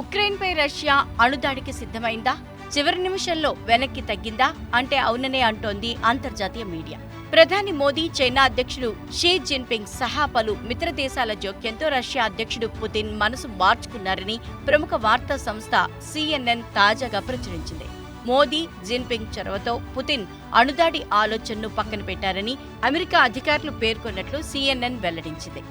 ఉక్రెయిన్పై Russia అణుదాడికి సిద్ధమైందా? చివరి నిమిషంలో వెనక్కి తగ్గిందా? అంటే అవుననే అంటోంది అంతర్జాతీయ మీడియా. ప్రధాని మోదీ చైనా అధ్యక్షుడు షీ జిన్పింగ్ సహా పలు మిత్ర దేశాల జోక్యంతో రష్యా అధ్యక్షుడు పుతిన్ మనసు మార్చుకున్నారని ప్రముఖ వార్తా సంస్థ సిఎన్ఎన్ తాజాగా ప్రచురించింది. మోదీ జిన్పింగ్ చొరవతో పుతిన్ అణుదాడి ఆలోచనను పక్కన పెట్టారని అమెరికా అధికారులు పేర్కొన్నట్లు సిఎన్ఎన్ వెల్లడించింది.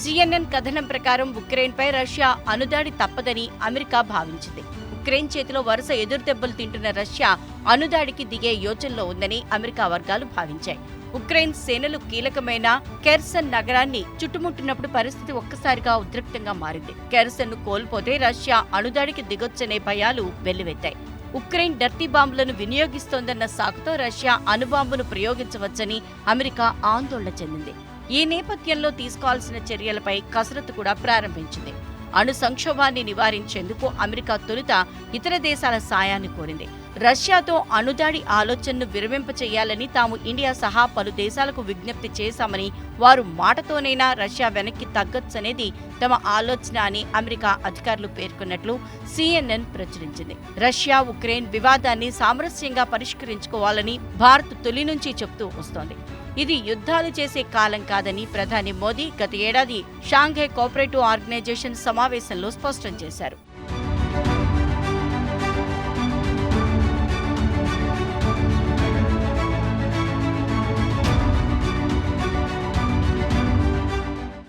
సిఎన్ఎన్ కథనం ప్రకారం ఉక్రెయిన్పై రష్యా అణుదాడి తప్పదని అమెరికా భావించింది. ఉక్రెయిన్ చేతిలో వరుస ఎదురుదెబ్బలు తింటున్న రష్యా అణుదాడికి దిగే యోచనలో ఉందని అమెరికా వర్గాలు భావించాయి. ఉక్రెయిన్ సేనలు కీలకమైన కెర్సన్ నగరాన్ని చుట్టుముట్టినప్పుడు పరిస్థితి ఒక్కసారిగా ఉద్రిక్తంగా మారింది. కెర్సన్ను కోల్పోతే రష్యా అణుదాడికి దిగొచ్చనే భయాలు వెల్లువెత్తాయి. ఉక్రెయిన్ డర్టీ బాంబులను వినియోగిస్తోందన్న సాకుతో రష్యా అణుబాంబును ప్రయోగించవచ్చని అమెరికా ఆందోళన చెందింది. ఈ నేపథ్యంలో తీసుకోవాల్సిన చర్యలపై కసరత్తు కూడా ప్రారంభించింది. అణు సంక్షోభాన్ని నివారించేందుకు అమెరికా తొలుత ఇతర దేశాల సాయాన్ని కోరింది. రష్యాతో అణుదాడి ఆలోచనను విరమింపచేయాలని తాము ఇండియా సహా పలు దేశాలకు విజ్ఞప్తి చేశామని వారు మాటతోనైనా రష్యా వెనక్కి తగ్గొచ్చనేది తమ ఆలోచన అని అమెరికా అధికారులు పేర్కొన్నట్లు సిఎన్ఎన్ ప్రచురించింది. రష్యా ఉక్రెయిన్ వివాదాన్ని సామరస్యంగా పరిష్కరించుకోవాలని భారత్ తొలి నుంచి చెబుతూ వస్తోంది. ఇది యుద్ధాలు చేసే కాలం కాదని ప్రధాని మోదీ గత ఏడాది షాంఘై కోఆపరేటివ్ ఆర్గనైజేషన్ సమావేశంలో స్పష్టం చేశారు.